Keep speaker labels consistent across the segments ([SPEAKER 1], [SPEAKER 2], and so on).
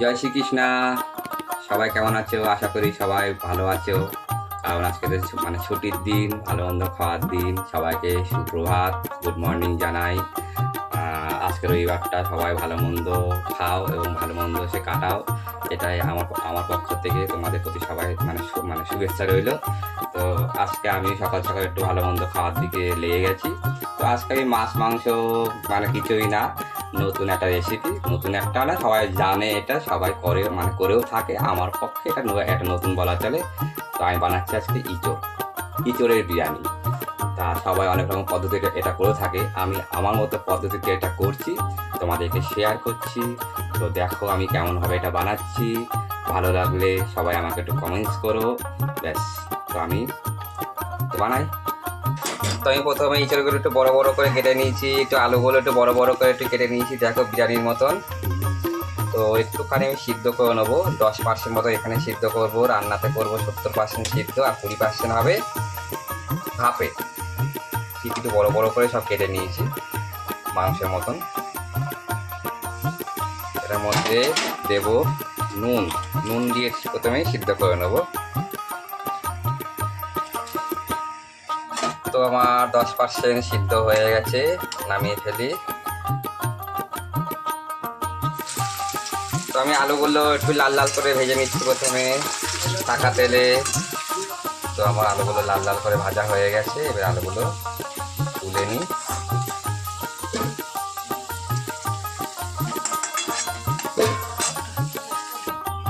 [SPEAKER 1] জয় শ্রীকৃষ্ণা। সবাই কেমন আছো? আশা করি সবাই ভালো আছো। কারণ আজকে মানে ছুটির দিন ভালো মন্দ খাওয়ার দিন। সবাইকে সুপ্রভাত গুড মর্নিং জানাই। আহ, আজকে রবিবারটা সবাই ভালো মন্দ খাও এবং ভালো মন্দ সে কাটাও। এটাই আমার আমার পক্ষ থেকে তোমাদের প্রতি সবাই মানে মানে শুভেচ্ছা রইল। তো আজকে আমি সকাল সকাল একটু ভালো মন্দ খাওয়ার দিকে লেগে গেছি। তো আজকে আমি মাছ মাংস মানে কিছুই না। নতুন একটা রেসিপি নতুন একটা না সবাই জানে এটা, সবাই করে মানে করেও থাকে। আমার পক্ষে এটা একটা নতুন বলা চলে। তো আমি বানাচ্ছি আজকে ইঁচড়, ইঁচড়ের বিরিয়ানি। তা সবাই অনেক রকম পদ্ধতিতে এটা করে থাকে। আমি আমার মতো পদ্ধতিতে এটা করছি। তোমাদেরকে শেয়ার করছি। তো দেখো আমি কেমনভাবে এটা বানাচ্ছি। ভালো লাগলে সবাই আমাকে একটু কমেন্টস করো। ব্যাস, তো আমি বানাই। তো আমি প্রথমে ইঁচড়গুলো একটু বড় বড় করে কেটে নিয়েছি, একটু আলুগুলো একটু বড় বড় করে একটু কেটে নিয়েছি, দেখো বিরিয়ানির মতন। তো একটুখানি আমি সিদ্ধ করে নেব, দশ পার্সেন্ট মতো এখানে সিদ্ধ করব, রান্নাতে করব, সত্তর পার্সেন্ট সিদ্ধ আর কুড়ি পার্সেন্ট হবে ভাপে ঠিক একটু বড় বড় করে সব কেটে নিয়েছি, মাংসের মতন। এটার মধ্যে দেব নুন। নুন দিয়ে প্রথমে সিদ্ধ করে নেব। আমার দশ পার্সেন্ট সিদ্ধ হয়ে গেছে, নামিয়ে ফেলি। তো আমি আলুগুলো একটু লাল লাল করে ভেজে নিচ্ছি প্রথমে, টাকা তেলে। তো আমার আলুগুলো লাল লাল করে ভাজা হয়ে গেছে, এবার আলুগুলো তুলে নিই।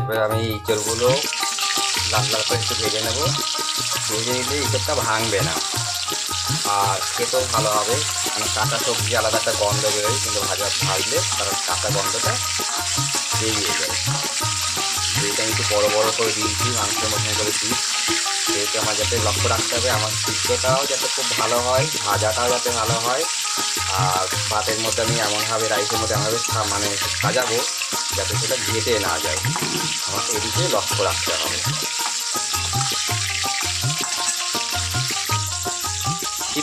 [SPEAKER 1] এবার আমি ইঁচড়গুলো লাল লাল করে একটু ভেজে নেব। ভেজে নিলে ইঁচড়টা ভাঙবে না। আর খেতেও ভালো হবে। মানে কাঁচা সবজি আলাদা একটা গন্ধ বেরোয়, কিন্তু ভাজা ভাজলে তার কাঁচা গন্ধটা বেরিয়ে যায়। যেটা আমি একটু বড়ো বড়ো করে দিয়েছি, মাংসের মধ্যে করে দিই সেহেতু আমার যাতে লক্ষ্য রাখতে হবে, আমার সিদ্ধটাও যাতে খুব ভালো হয়, ভাজাটাও যাতে ভালো হয়। আর ভাতের মধ্যে আমি এমনভাবে, রাইসের মধ্যে এমনভাবে মানে সাজাবো, যাতে সেটা ঘেটে না যায়। আমাকে এদিকে লক্ষ্য রাখতে হবে।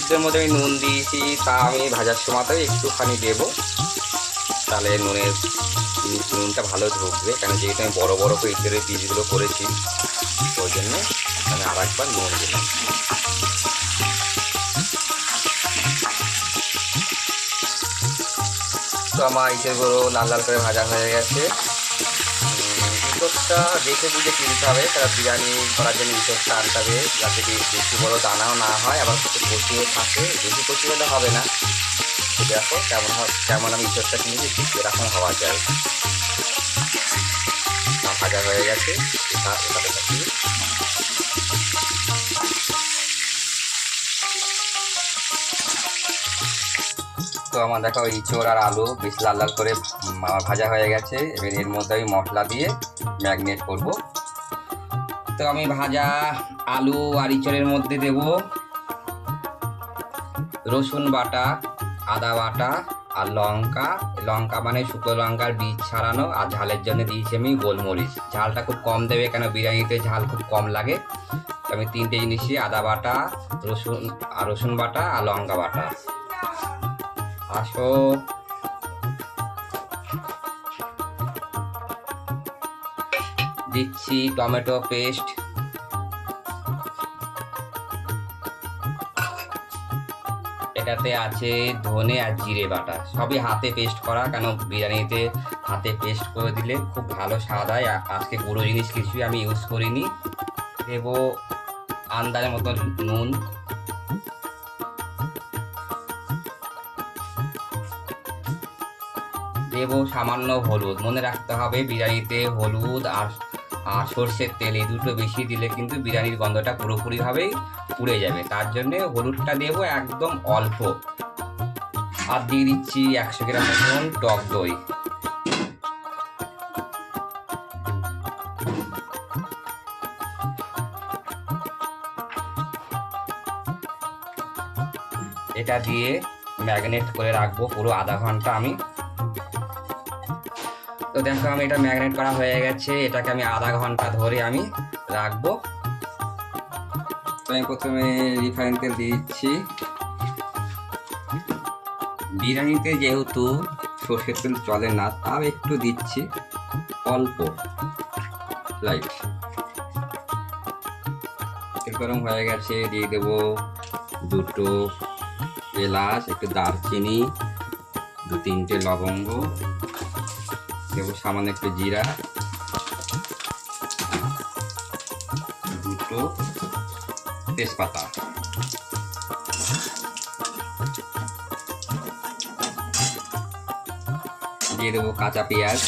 [SPEAKER 1] সিদ্ধের মধ্যে আমি নুন দিয়েছি, তা আমি ভাজার সময়তেও একটুখানি দেবো। তাহলে নুনের নুনটা ভালো ঢুকবে কারণ যেহেতু আমি বড়ো বড়ো করে ইঁচড়ের পিসগুলো করেছি, ওই জন্য আমি আর একবার নুন দিলাম। তো আমার ইঁচড়গুলো লাল লাল করে ভাজা হয়ে গেছে। ইঁচড়টা দেখে বুঝে কিনতে হবে? তারা বিরিয়ানি করার জন্য ইঁচড়টা আনতে হবে, যাতে বেশি বড়ো দানাও না হয়, আবার কিছু কচিও থাকে। বেশি কচি হলে হবে না। দেখো কেমন কেমন আমি ইঁচড়টা কিনেছি ঠিক এরকম হওয়া যায়। ভাজা হয়ে গেছে তো আমার দেখো ইঁচড় আর আলু বেশ লাল লাল করে ভাজা হয়ে গেছে। এবার এর মধ্যে আমি মশলা দিয়ে ম্যাগনেট করব। তো আমি ভাজা আলু আর ইঁচড়ের মধ্যে দেব। রসুন বাটা, আদা বাটা আর লঙ্কা। লঙ্কা মানে শুকনো লঙ্কার বীজ ছাড়ানো আর ঝালের জন্য দিয়েছি আমি গোলমরিচ। ঝালটা খুব কম দেবে কেন বিরিয়ানিতে ঝাল খুব কম লাগে। আমি তিনটে জিনিসই আদা বাটা, রসুন, আর রসুন বাটা আর লঙ্কা বাটা। আসো। দিচ্ছি টমেটো পেস্ট। এটাতে আছে ধনে আর জিরে বাটা। সবই হাতে পেস্ট করা, কেন বিরিয়ানিতে হাতে পেস্ট করে দিলে খুব ভালো স্বাদ হয়। আজকে গুঁড়ো জিনিস কিছুই আমি ইউজ করিনি। দেব আন্দাজের মতো নুন। দেব সামান্য হলুদ। মনে রাখতে হবে, বিরিয়ানিতে হলুদ আর আর সর্ষের তেল, এই দুটো বেশি দিলে কিন্তু বিরিয়ানির গন্ধটা পুরোপুরিভাবেই উড়ে যাবে। তার জন্যে হলুদটা দেবো একদম অল্প। আর দিয়ে দিচ্ছি একশো গ্রাম মতন টক দই। এটা দিয়ে ম্যাগনেট করে রাখব পুরো আধা ঘণ্টা আমি। তো দেখো আমি এটা ম্যাগনেট করা হয়ে গেছে, এটাকে আমি আধা ঘণ্টা ধরে আমি রাখব। আমি প্রথমে রিফাইন তেল দিচ্ছি। বিরিয়ানিতে যেহেতু সর্ষের তেল চলে না, তাও একটু দিচ্ছি অল্প লাইট তেল গরম হয়ে গেছে, দিয়ে দেবো দুটো এলাচ, একটু দারচিনি দু তিনটে লবঙ্গ। দেবো সামান্য একটু জিরা। দুটো তেজপাতা। দিয়ে দেবো কাঁচা পেঁয়াজ।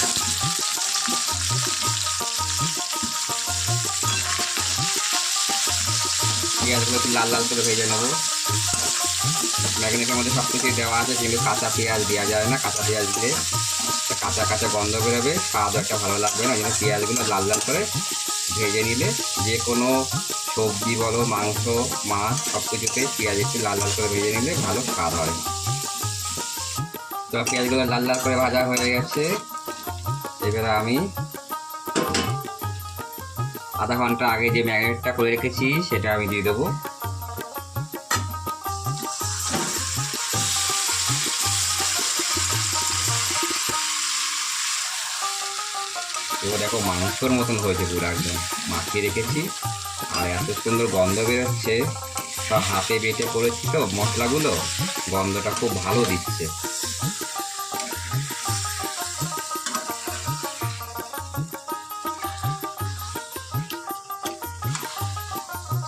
[SPEAKER 1] পেঁয়াজগুলো একটু লাল লাল করে ভেজে নেব। ম্যাগনেটের মধ্যে সব কিছুই দেওয়া আছে, কিন্তু কাঁচা পেঁয়াজ দেওয়া যায় না, কাঁচা পেঁয়াজ দিলে। কাঁচা কাঁচা গন্ধ বেরোবে, স্বাদ একটা ভালো লাগবে না। জন্য পেঁয়াজগুলো লাল লাল করে ভেজে নিলে যে কোনো সবজি বলো, মাংস, মাছ সব কিছুতে পেঁয়াজ একটু লাল লাল করে ভেজে নিলে ভালো স্বাদ হয়। তো পেঁয়াজগুলো লাল লাল করে ভাজা হয়ে গেছে। এবারে আমি আধা ঘণ্টা আগে যে ম্যাগনেটটা করে রেখেছি, সেটা আমি দিয়ে দেবো। এবার দেখো মাংসর মতন হয়েছে পুরো একদম। মাখিয়ে রেখেছি। আর এত সুন্দর গন্ধ বেরোচ্ছে। সব হাতে বেটে করেছি তো মশলাগুলো। গন্ধটা খুব ভালো দিচ্ছে।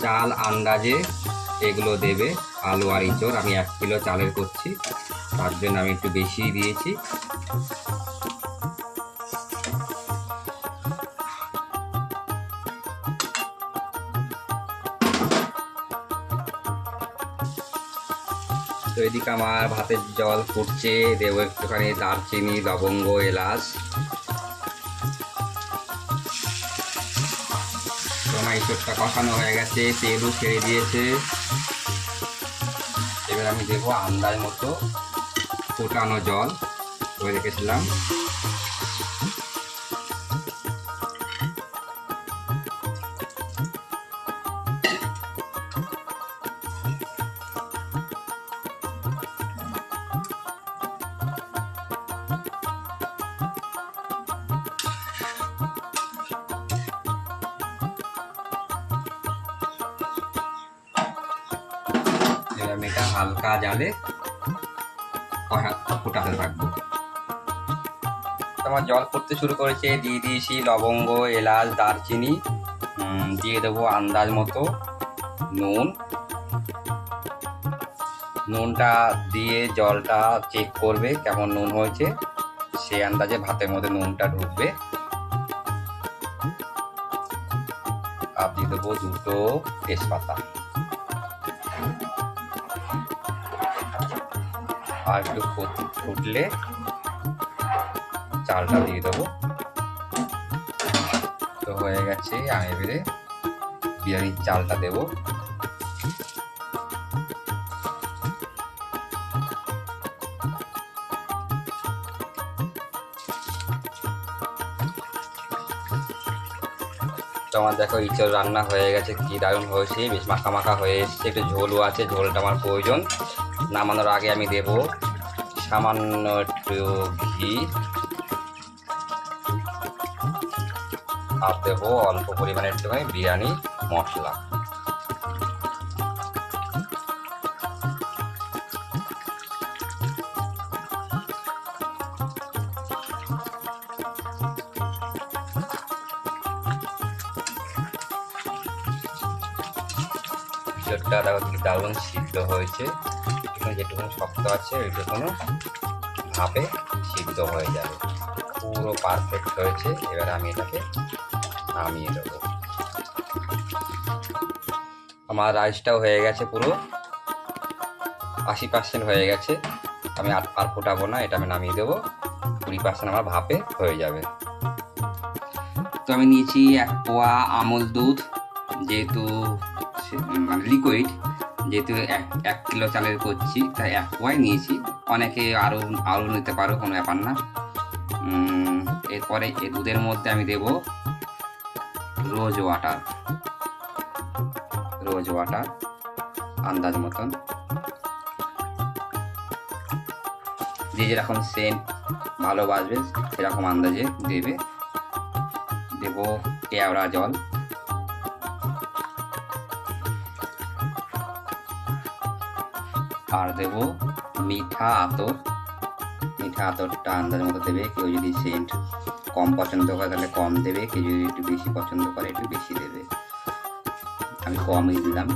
[SPEAKER 1] চাল, আন্দাজে এগুলো দেবে। আলু আর ইঁচড় আমি এক কিলো চালের করছি। তার জন্য আমি একটু বেশি দিয়েছি। তো এদিকে আমার ভাতের জল ফুটছে, দেবো একটুখানি দারচিনি, লবঙ্গ, এলাচ। আমার ইঁচড়টা কষানো হয়ে গেছে, তেলও ছেড়ে দিয়েছে। এবার আমি দেবো আন্দাজ মতো ফুটানো জল করে রেখেছিলাম। জালে ফুটাতে থাকব? তোমার জল ফুটতে শুরু করেছে, দিয়ে দিয়েছি লবঙ্গ, এলাচ, দারচিনি দিয়ে দেবো আন্দাজ মতো নুন। নুনটা দিয়ে জলটা চেক করবে কেমন নুন হয়েছে। সেই আন্দাজে ভাতের মধ্যে নুনটা ঢুকবে। আর দিয়ে দেবো দুটো তেজপাতা। আর একটু ফুট- ফুটলে চালটা দিয়ে দেবো। তো হয়ে গেছে, আমি এবারে বিরিয়ানির চালটা দেবো। আমার দেখো, ইঁচড় রান্না হয়ে গেছে, কি দারুণ হয়েছে, বেশ মাখা মাখা হয়ে এসছে, একটু ঝোলও আছে, ঝোলটা আমার প্রয়োজন, নামানোর আগে আমি দেব। সামান্য একটু ঘি। আর দেবো অল্প পরিমাণে একটুখানি বিরিয়ানি মশলা। দেখো দারুণ সিদ্ধ হয়েছে। এখানে যেটুকু শক্ত আছে ওইটুকুনো ভাপে সিদ্ধ হয়ে যাবে। পুরো পারফেক্ট হয়েছে, এবার আমি এটাকে নামিয়ে দেবো। আমার রাইসটাও হয়ে গেছে পুরো। আশি পার্সেন্ট হয়ে গেছে। আমি আর আর ফোটাবো না, এটা আমি নামিয়ে দেবো। কুড়ি পার্সেন্ট আমার ভাপে হয়ে যাবে। তো আমি নিয়েছি এক পোয়া আমল দুধ, যেহেতু লিকুইড যেহেতু এক এক কিলো চালের করছি তাই এক পোয়াই নিয়েছি। অনেকে আরও আরও নিতে পারো, কোনো ব্যাপার না। এরপরে এই দুধের মধ্যে আমি দেব রোজ ওয়াটার। রোজ ওয়াটার, আন্দাজ মতন। যে যেরকম সেন্ট ভালোবাসবে সেরকম আন্দাজে দেবে। দেব কেওড়া জল। আর দেব। মিঠা আতর। মিঠা আতরটা আন্দাজ মতো দেবে, কেউ যদি সেন্ট কম পছন্দ করে তাহলে কম দেবে, কেউ যদি একটু বেশি পছন্দ করে একটু বেশি দেবে। আমি কমই দিলাম।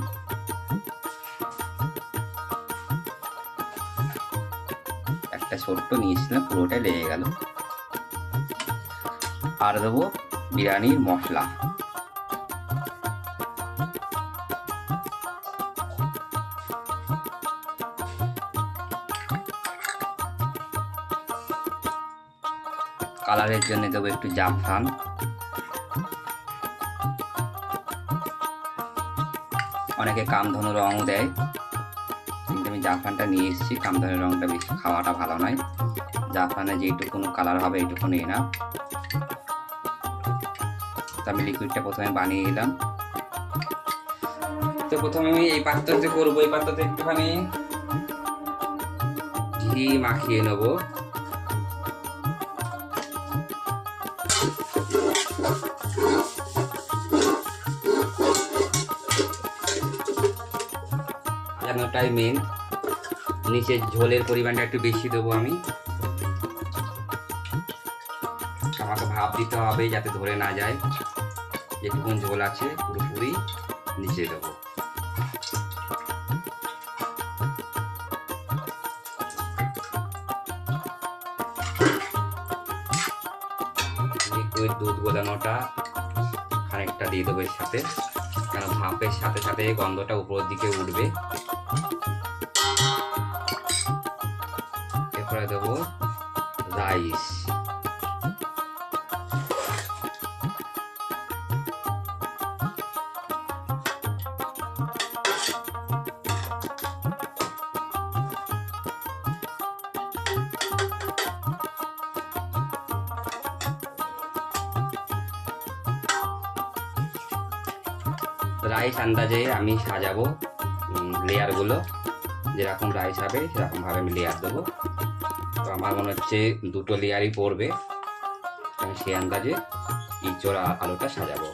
[SPEAKER 1] একটা ছোট্ট নিয়েছিলাম, পুরোটাই লেগে গেল। আর দেবো বিরিয়ানির মশলা। কালারের জন্য দেবো একটু জাফরান অনেকে কামধনু রঙও দেয়। কিন্তু আমি জাফরানটা নিয়ে এসেছি কামধনু রঙটা বেশি খাওয়াটা ভালো নয়। জাফরানে যেটুকুনো কালার হবে এইটুকুনি না। আমি লিকুইডটা প্রথমে বানিয়ে নিলাম। তো প্রথমে আমি এই পাত্রতে করব, এই পাত্রতে একটুখানি ঘি মাখিয়ে নেব। সাজানোটাই মেন নিচে ঝোলের পরিমাণটা একটু বেশি দেবো আমি। আমাকে ভাপ দিতে হবে যাতে ধরে না যায়। যেটুকুন ঝোল আছে পুরোপুরি নিচে দেবো। দুধ গোলানোটা খানিকটা দিয়ে দেবো এর সাথে। কারণ ভাপের সাথে সাথে গন্ধটা উপরের দিকে উঠবে। এরপরে দেবো রাইস। রাইস আন্দাজে আমি সাজাবো লেয়ারগুলো যেরকম রাইস হবে, সেরকমভাবে আমি লেয়ার দেবো। আমার মনে হচ্ছে দুটো লেয়ারই পড়বে সেই আন্দাজে ইঁচড়া আলোটা সাজাবো।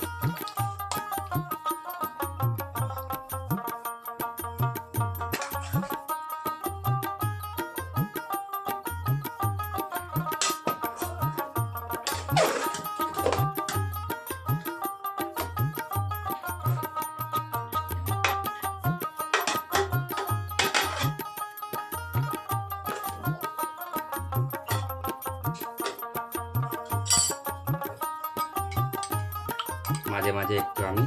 [SPEAKER 1] মাঝে মাঝে একটু আমি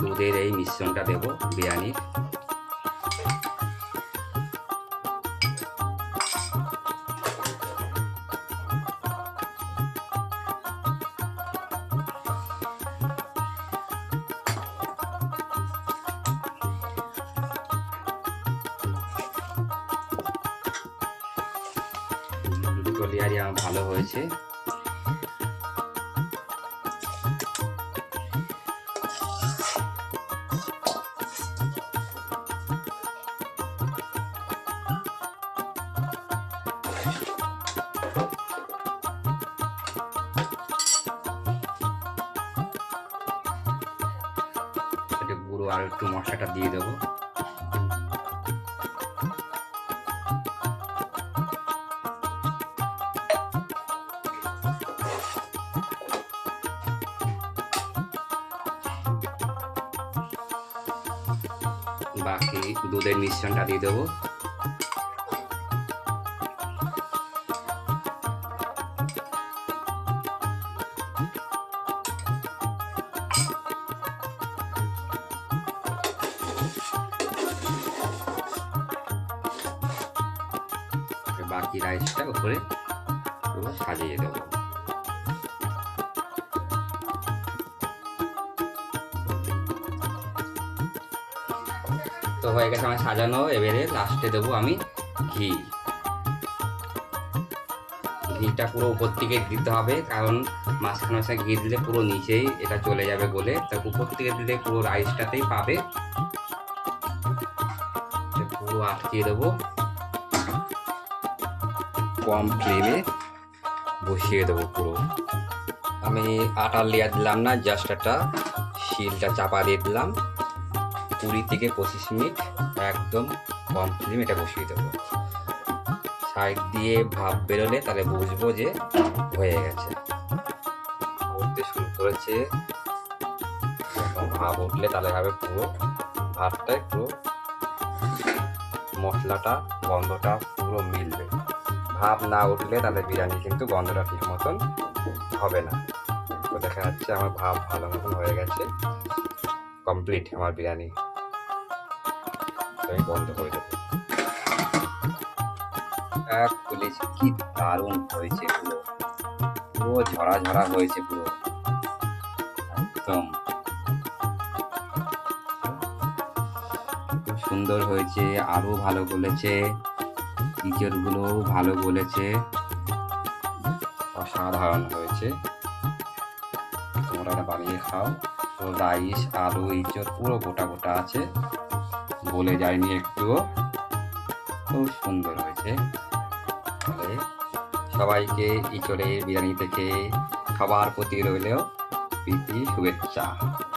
[SPEAKER 1] দুধের এই মিশ্রণটা দেবো বিরিয়ানির। দুটো আমার ভালো হয়েছে। আর একটু মশলাটা দিয়ে দেবো। বাকি দুধের মিশ্রণটা দিয়ে দেবো। বাকি রাইসটা উপরে পুরো সাজিয়ে দেবো। তো হয়ে গেছে আমার সাজানো, এবারে লাস্টে দেবো আমি ঘি। ঘিটা পুরো উপর থেকে দিতে হবে, কারণ মাঝখানে মাঝখানে ঘি দিলে পুরো নিচেই এটা চলে যাবে বলে। তা উপর থেকে দিলে পুরো রাইসটাতেই পাবে। পুরো আটকিয়ে দেবো। কম ফ্লেমে বসিয়ে দেবো পুরো। আমি আটার লেয়ার দিলাম না জাস্ট একটা শিলটা চাপা দিয়ে দিলাম। কুড়ি থেকে পঁচিশ মিনিট একদম কম ফ্লেম এটা বসিয়ে দেবো। সাইড দিয়ে ভাপ বেরোলে তাহলে বুঝব যে হয়ে গেছে। উঠতে শুরু করেছে। ভাপ উঠলে তাহলে হবে পুরো ভাতটাই পুরো মশলাটা, গন্ধটা পুরো মিলবে। ভাপ না উঠলে তাহলে বিরিয়ানি কিন্তু গন্ধটা ঠিক মতন হবে না। তো দেখা যাচ্ছে আমার ভাব ভালো মতন হয়ে গেছে। কমপ্লিট আমার বিরিয়ানি। আমি বন্ধ করে দেবো। এক বলেছি কি দারুণ হয়েছে পুরো। পুরো ঝরা ঝরা হয়েছে পুরো। একদম। সুন্দর হয়েছে, আরও ভালো বলেছে। গুলো ভালো বলেছে। অসাধারণ হয়েছে। তোমরা বানিয়ে খাও। রাইস, আলু, ইঁচড় পুরো গোটা গোটা আছে। বলে যায়নি একটুও। খুব সুন্দর হয়েছে। তাহলে সবাইকে ইঁচড়ের বিরিয়ানি থেকে খাবার প্রতি রইলেও প্রীতি, শুভেচ্ছা।